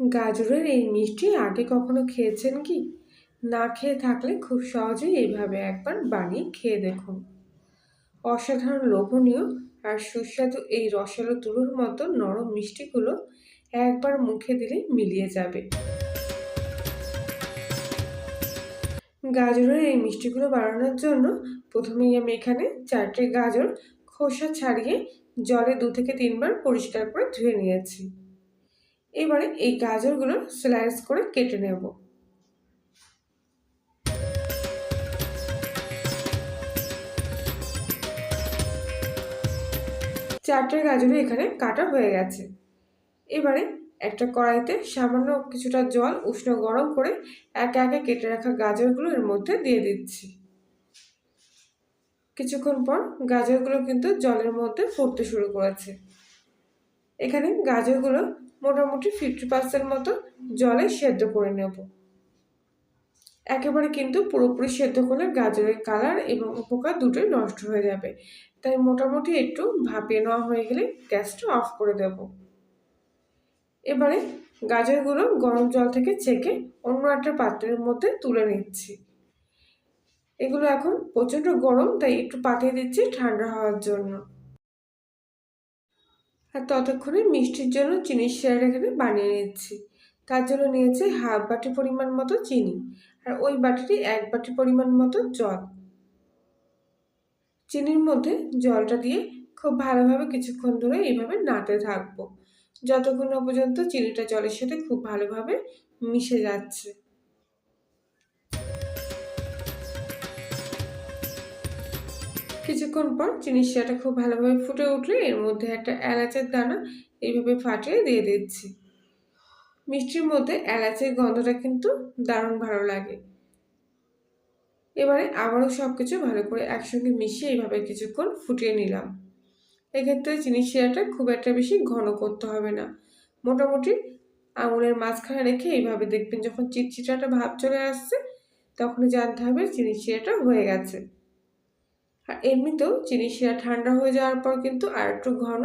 গাজরের এই মিষ্টি আগে কখনো খেয়েছেন কি? না খেয়ে থাকলে খুব সহজেই এইভাবে একবার বানিয়ে খেয়ে দেখুন। অসাধারণ লোভনীয় আর সুস্বাদু এই রসালো তুলোর মতো নরম মিষ্টিগুলো একবার মুখে দিলে মিলিয়ে যাবে। গাজরের এই মিষ্টিগুলো বানানোর জন্য প্রথমেই আমি এখানে চারটে গাজর খোসা ছাড়িয়ে জলে দু থেকে তিনবার পরিষ্কার করে ধুয়ে নিয়েছি। এবারে এই গাজরগুলো স্লাইস করে কেটে নেব। চারটে গাজরই এখানে কাটা হয়ে গেছে। এবারে একটা কড়াইতে সামান্য কিছুটা জল উষ্ণ গরম করে একে একে কেটে রাখা গাজরগুলো এর মধ্যে দিয়ে দিচ্ছি। কিছুক্ষণ পর গাজরগুলো কিন্তু জলের মধ্যে ফুটতে শুরু করেছে। এখানে গাজরগুলো মোটামুটি ফিফটি পার্সেন্ট মতো জলে সেদ্ধ করে নেব। একেবারে কিন্তু পুরোপুরি সেদ্ধ করলে গাজরের কালার এবং উপকার দুটোই নষ্ট হয়ে যাবে। তাই মোটামুটি একটু ভাপিয়ে নেওয়া হয়ে গেলে গ্যাসটা অফ করে দেব। এবারে গাজরগুলো গরম জল থেকে ছেঁকে অন্য একটা পাত্রের মধ্যে তুলে নিচ্ছি। এগুলো এখন প্রচণ্ড গরম, তাই একটু পাঠিয়ে দিচ্ছি ঠান্ডা হওয়ার জন্য। আর ততক্ষণে মিষ্টির জন্য চিনির শিরার এখানে বানিয়ে নিচ্ছি। তার জন্য নিয়েছি হাফ বাটি পরিমাণ মতো চিনি আর ওই বাটিটি এক বাটি পরিমাণ মতো জল। চিনির মধ্যে জলটা দিয়ে খুব ভালোভাবে কিছুক্ষণ ধরে এইভাবে নাড়তে থাকব। যতক্ষণ না পর্যন্ত চিনিটা জলের সাথে খুব ভালোভাবে মিশে যাচ্ছে। কিছুক্ষণ পর চিনির শিরাটা খুব ভালোভাবে ফুটে উঠলে এর মধ্যে একটা এলাচের দানা এইভাবে ফাটিয়ে দিয়ে দিচ্ছি। মিষ্টির মধ্যে এলাচের গন্ধটা কিন্তু দারুণ ভালো লাগে। এবারে আবারও সব কিছু ভালো করে একসঙ্গে মিশিয়ে এইভাবে কিছুক্ষণ ফুটিয়ে নিলাম। এক্ষেত্রে চিনি শিরাটা খুব একটা বেশি ঘন করতে হবে না। মোটামুটি আঙুলের মাঝখানে রেখে এইভাবে দেখবেন যখন চিটচিটাটা ভাব চলে আসছে, তখনই জানতে হবে চিনি শিরাটা হয়ে গেছে। আর এমনিতেও শিরা ঠান্ডা হয়ে যাওয়ার পর কিন্তু আর একটু ঘন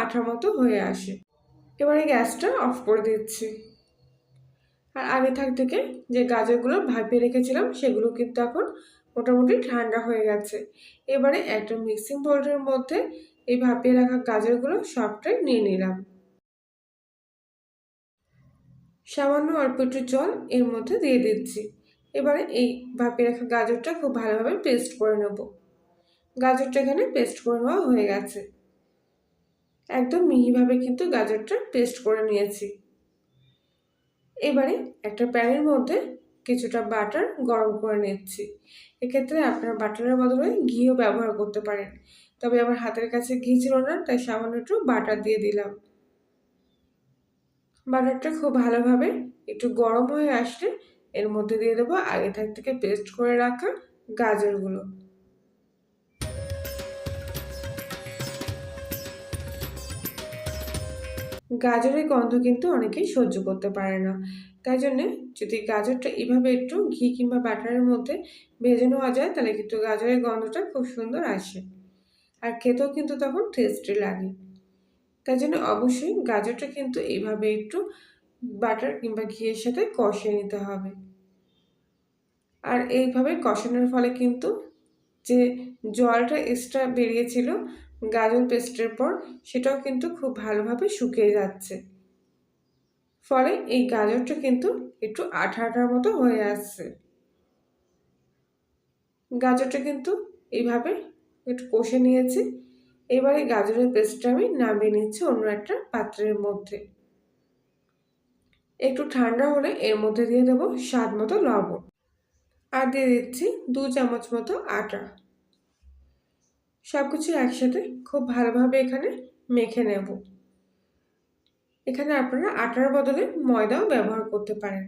আঠা মতো হয়ে আসে। এবারে গ্যাসটা অফ করে দিচ্ছি। আর আগে থাক থেকে যে গাজরগুলো ভাপিয়ে রেখেছিলাম, সেগুলো কিন্তু এখন মোটামুটি ঠান্ডা হয়ে গেছে। এবারে একটা মিক্সিং বোর্ডের মধ্যে এই ভাপিয়ে রাখা গাজরগুলো সবটাই নিয়ে নিলাম। সামান্য অল্প একটু জল এর মধ্যে দিয়ে দিচ্ছি। এবারে এই ভাপিয়ে রাখা গাজরটা খুব ভালোভাবে পেস্ট করে নেব। গাজরটা এখানে পেস্ট করে নেওয়া হয়ে গেছে। একদম মিহিভাবে কিন্তু গাজরটা পেস্ট করে নিয়েছি। এবারে একটা প্যানের মধ্যে কিছুটা বাটার গরম করে নিচ্ছি। এক্ষেত্রে আপনার বাটারের বদলে ঘিও ব্যবহার করতে পারেন। তবে আমার হাতের কাছে ঘি ছিল না, তাই সামান্য একটু বাটার দিয়ে দিলাম। বাটারটা খুব ভালোভাবে একটু গরম হয়ে আসলে এর মধ্যে দিয়ে দেবো আগে থাক থেকে পেস্ট করে রাখা গাজরগুলো। গাজরের গন্ধ কিন্তু অনেকেই সহ্য করতে পারে না। তাই জন্যে যদি গাজরটা এভাবে একটু ঘি কিংবা বাটারের মধ্যে ভেজে নেওয়া যায়, তাহলে কিন্তু গাজরের গন্ধটা খুব সুন্দর আসে আর খেতেও কিন্তু তখন টেস্টি লাগে। তাই জন্য অবশ্যই গাজরটা কিন্তু এইভাবে একটু বাটার কিংবা ঘিয়ের সাথে কষিয়ে নিতে হবে। আর এইভাবে কষানোর ফলে কিন্তু যে জলটা এক্সট্রা বেরিয়েছিল গাজর পেস্টের পর সেটাও কিন্তু খুব ভালোভাবে শুকিয়ে যাচ্ছে। ফলে এই গাজরটা কিন্তু একটু আঠা আঠার মতো হয়ে আসছে। গাজরটা কিন্তু এইভাবে একটু কষে নিয়েছি। এবারে গাজরের পেস্টটা আমি নামিয়ে নিচ্ছি অন্য একটা পাত্রের মধ্যে। একটু ঠান্ডা হলে এর মধ্যে দিয়ে দেবো স্বাদ মতো লবণ। আর দিয়ে দিচ্ছি দু চামচ মতো আটা। সব কিছু একসাথে খুব ভালোভাবে এখানে মেখে নেব। এখানে আপনারা আটার বদলে ময়দাও ব্যবহার করতে পারেন।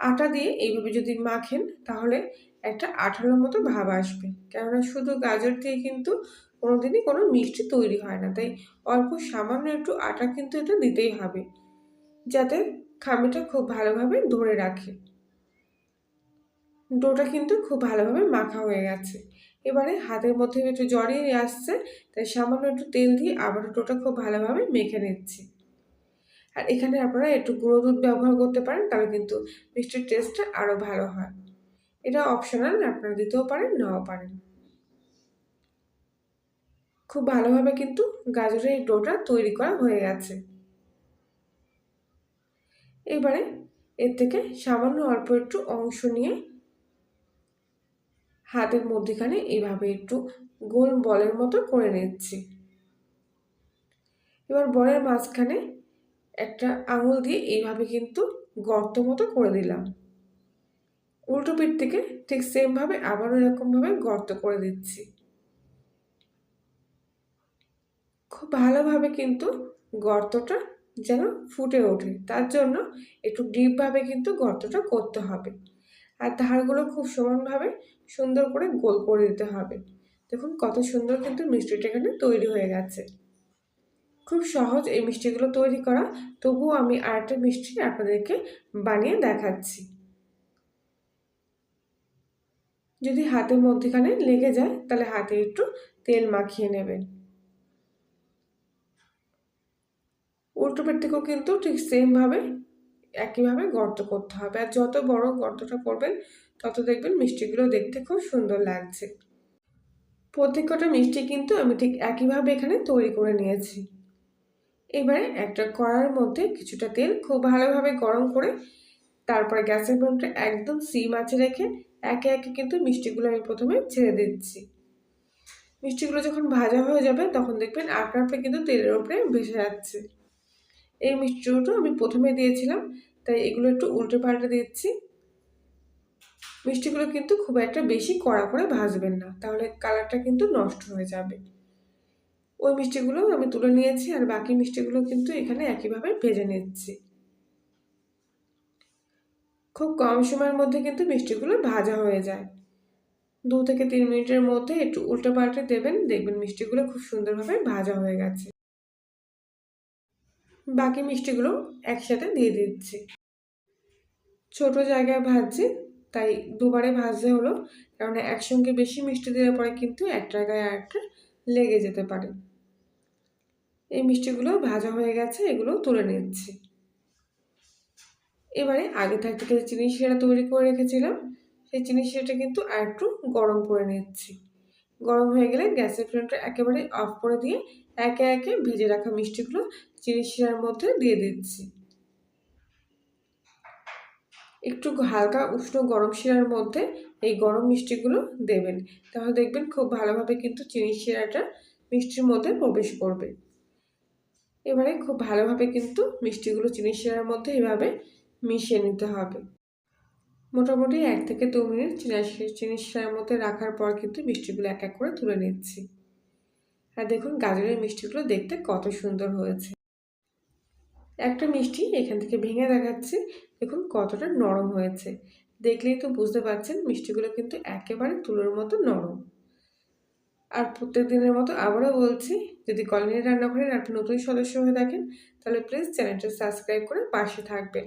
আটা দিয়ে এইভাবে যদি মাখেন, তাহলে একটা আঠালোর মতো ভাব আসবে। কেননা শুধু গাজর দিয়ে কিন্তু কোনোদিনই কোনো মিষ্টি তৈরি হয় না। তাই অল্প সামান্য একটু আটা কিন্তু এটা দিতেই হবে, যাতে খামিটা খুব ভালোভাবে ধরে রাখে। ডোটা কিন্তু খুব ভালোভাবে মাখা হয়ে গেছে। এবারে হাতের মধ্যে একটু জড়িয়ে আসছে, তাই সামান্য একটু তেল দিয়ে আবার ডোটা খুব ভালোভাবে মেখে নিচ্ছি। আর এখানে আপনারা একটু গুঁড়ো দুধ ব্যবহার করতে পারেন, তাহলে কিন্তু মিষ্টির টেস্টটা আরও ভালো হয়। এটা অপশনাল, আপনারা দিতেও পারেন, নাও পারেন। খুব ভালোভাবে কিন্তু গাজরের ডোটা তৈরি করা হয়ে গেছে। এবারে এর থেকে সামান্য অল্প একটু অংশ নিয়ে হাতের মধ্যেখানে এইভাবে একটু গোল বলের মতো করে নিচ্ছি। এবার বলের মাঝখানে একটা আঙুল দিয়ে এইভাবে কিন্তু গর্ত মতো করে দিলাম। উল্টো পিঠ থেকে ঠিক সেমভাবে আবারও এরকমভাবে গর্ত করে দিচ্ছি। খুব ভালোভাবে কিন্তু গর্তটা যেন ফুটে ওঠে, তার জন্য একটু ডিপভাবে কিন্তু গর্তটা করতে হবে। আর ধারগুলো খুব সমানভাবে সুন্দর করে গোল করে দিতে হবে। দেখুন কত সুন্দর কিন্তু মিষ্টিটা এখানে তৈরি হয়ে গেছে। খুব সহজ এই মিষ্টিগুলো তৈরি করা। তবুও আমি আরেকটা মিষ্টি আপনাদেরকে বানিয়ে দেখাচ্ছি। যদি হাতের মধ্যেখানে লেগে যায়, তাহলে হাতে একটু তেল মাখিয়ে নেবেন। উল্টো পেট থেকেও কিন্তু ঠিক সেমভাবে একইভাবে গর্ত করতে হবে। আর যত বড় গর্তটা করবেন, তত দেখবেন মিষ্টিগুলো দেখতে খুব সুন্দর লাগছে। প্রত্যেকটা মিষ্টি কিন্তু আমি ঠিক একইভাবে এখানে তৈরি করে নিয়েছি। এবারে একটা কড়ার মধ্যে কিছুটা তেল খুব ভালোভাবে গরম করে, তারপরে গ্যাসের ফ্লেমটা একদম সিম আছে রেখে একে একে কিন্তু মিষ্টিগুলো আমি প্রথমে ছেড়ে দিচ্ছি। মিষ্টিগুলো যখন ভাজা হয়ে যাবে, তখন দেখবেন আপনা আপনি কিন্তু তেলের উপরে ভেসে যাচ্ছে। এই মিষ্টিগুলো আমি প্রথমে দিয়েছিলাম, তাই এগুলো একটু উল্টে পাল্টে দিচ্ছি। মিষ্টিগুলো কিন্তু খুব একটা বেশি কড়া করে ভাজবেন না, তাহলে কালারটা কিন্তু নষ্ট হয়ে যাবে। ওই মিষ্টিগুলো আমি তুলে নিয়েছি আর বাকি মিষ্টিগুলো কিন্তু এখানে একইভাবে ভেজে নিচ্ছি। খুব কম সময়ের মধ্যে কিন্তু মিষ্টিগুলো ভাজা হয়ে যায়। দু থেকে তিন মিনিটের মধ্যে একটু উল্টে পাল্টে দেবেন, দেখবেন মিষ্টিগুলো খুব সুন্দরভাবে ভাজা হয়ে গেছে। বাকি মিষ্টিগুলো একসাথে দিয়ে দিচ্ছি। ছোট জায়গায় ভাজছি, তাই দুবারে ভাজতে হলো, কারণ একসঙ্গে বেশি মিষ্টি দেওয়ার পরে কিন্তু একটা গায়ে আরেকটা লেগে যেতে পারে। এই মিষ্টিগুলো ভাজা হয়ে গেছে, এগুলো তুলে নিচ্ছি। এবারে আগে থাকতে কিছু চিনি শিরা তৈরি করে রেখেছিলাম, সেই চিনি শিরাটা কিন্তু আর একটু গরম করে নিচ্ছি। গরম হয়ে গেলে গ্যাসের ফ্লেমটা একেবারে অফ করে দিয়ে একে একে ভেজে রাখা মিষ্টিগুলো চিনি শিরার মধ্যে দিয়ে দিচ্ছি। একটু হালকা উষ্ণ গরম শিরার মধ্যে এই গরম মিষ্টিগুলো দেবেন। তাহলে দেখবেন খুব ভালোভাবে কিন্তু চিনি শিরাটা মিষ্টির মধ্যে প্রবেশ করবে। এবারে খুব ভালোভাবে কিন্তু মিষ্টিগুলো চিনি শিরার মধ্যে এভাবে মিশিয়ে নিতে হবে। মোটামুটি এক থেকে দু মিনিট চিনি চিনি শিরার মধ্যে রাখার পর কিন্তু মিষ্টিগুলো এক এক করে তুলে নিচ্ছি। আর দেখুন গাজরের মিষ্টিগুলো দেখতে কত সুন্দর হয়েছে। একটা মিষ্টি এখান থেকে ভেঙে দেখাচ্ছি, দেখুন কতটা নরম হয়েছে। দেখলেই তো বুঝতে পারছেন মিষ্টিগুলো কিন্তু একেবারে তুলোর মতো নরম। আর প্রত্যেক দিনের মতো আবারও বলছি, যদি কলোনি রান্নাঘরের আপনি নতুন সদস্য হয়ে থাকেন, তাহলে প্লিজ চ্যানেলটা সাবস্ক্রাইব করে পাশে থাকবেন।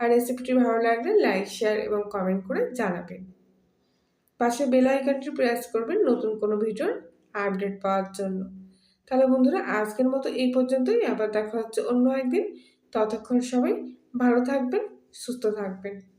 আর রেসিপিটি ভালো লাগলে লাইক শেয়ার এবং কমেন্ট করে জানাবেন। পাশে বেল আইকনটি প্রেস করবেন, নতুন কোনো ভিডিওর আপডেট পাওয়ার জন্য। তাহলে বন্ধুরা, আজকের মতো এই পর্যন্তই। আবার দেখা হচ্ছে অন্য একদিন। ততক্ষণ সবাই ভালো থাকবেন, সুস্থ থাকবেন।